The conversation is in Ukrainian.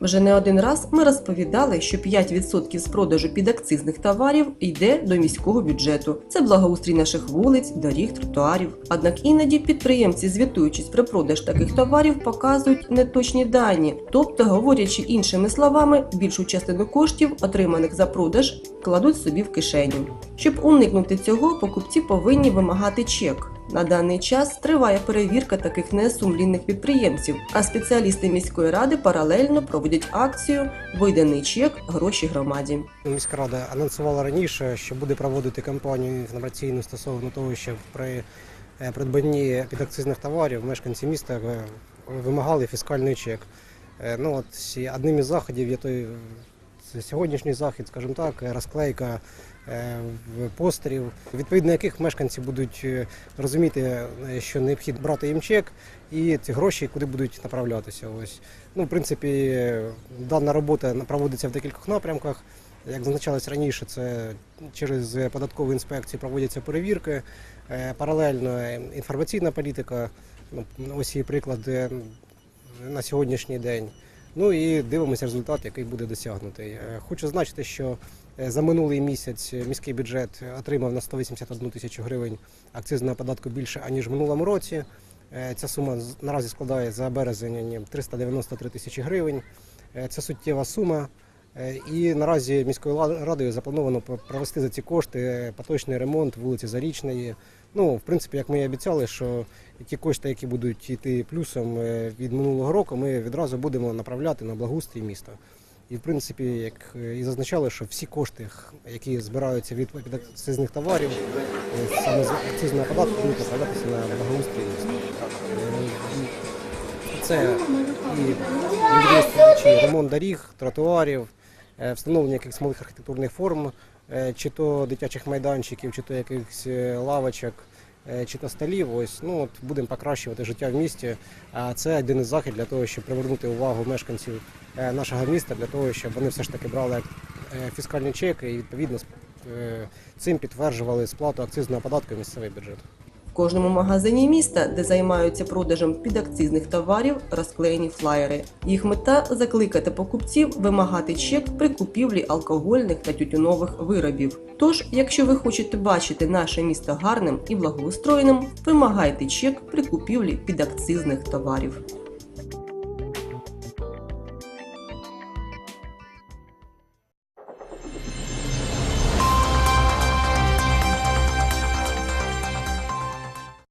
Вже не один раз ми розповідали, що 5% з продажу підакцизних товарів йде до міського бюджету. Це благоустрій наших вулиць, доріг, тротуарів. Однак іноді підприємці, звітуючись про продаж таких товарів, показують неточні дані, тобто, говорячи іншими словами, більшу частину коштів, отриманих за продаж, кладуть собі в кишеню. Щоб уникнути цього, покупці повинні вимагати чек. На даний час триває перевірка таких несумлінних підприємців, а спеціалісти міської ради паралельно проводять акцію Вийдений чек гроші громаді. Міська рада анонсувала раніше, що буде проводити кампанію інформаційну стосовно того, що при е, придбанні підакцизних товарів мешканці міста е, вимагали фіскальний чек. Е, Ну, от одним із заходів є той сьогоднішній захід, скажімо так, розклейка е, постерів, відповідно яких мешканці будуть е, розуміти, е, що необхідно брати їм чек і ці гроші куди будуть направлятися. Ось. Ну, в принципі, дана робота проводиться в декількох напрямках. Як зазначалось раніше, це через податкову інспекцію проводяться перевірки, паралельно інформаційна політика. Ну, ось є приклад на сьогоднішній день. Ну і дивимося результат, який буде досягнутий. Е, Хочу зазначити, що е, за минулий місяць міський бюджет отримав на 181 тисячу гривень акцизного податку більше аніж в минулому році. Е, Ця сума наразі складає за березень 393 тисячі гривень. Е, Це суттєва сума. Е, І наразі міською радою заплановано провести за ці кошти поточний ремонт вулиці Зарічної. Ну, в принципі, як ми і обіцяли, що ті кошти, які будуть йти плюсом е, від минулого року, ми відразу будемо направляти на благоустрій міста. І в принципі, як е, і зазначали, що всі кошти, які збираються від акцизних товарів, саме з акцизного податку, будуть направлятися на благоустрій міста. Це і ремонт доріг, тротуарів, встановлення якихось малих архітектурних форм, е, чи то дитячих майданчиків, чи то якихось е, лавочок, е, чи то столів. Ось ну от будемо покращувати життя в місті. А це один із заходів для того, щоб привернути увагу мешканців е, нашого міста, для того, щоб вони все ж таки брали е, фіскальні чеки і відповідно е, цим підтверджували сплату акцизного податку в місцевий бюджет. Кожному магазині міста, де займаються продажем підакцизних товарів, розклеєні флаєри. Їх мета закликати покупців вимагати чек при купівлі алкогольних та тютюнових виробів. Тож, якщо ви хочете бачити наше місто гарним і благоустроєним, вимагайте чек при купівлі підакцизних товарів.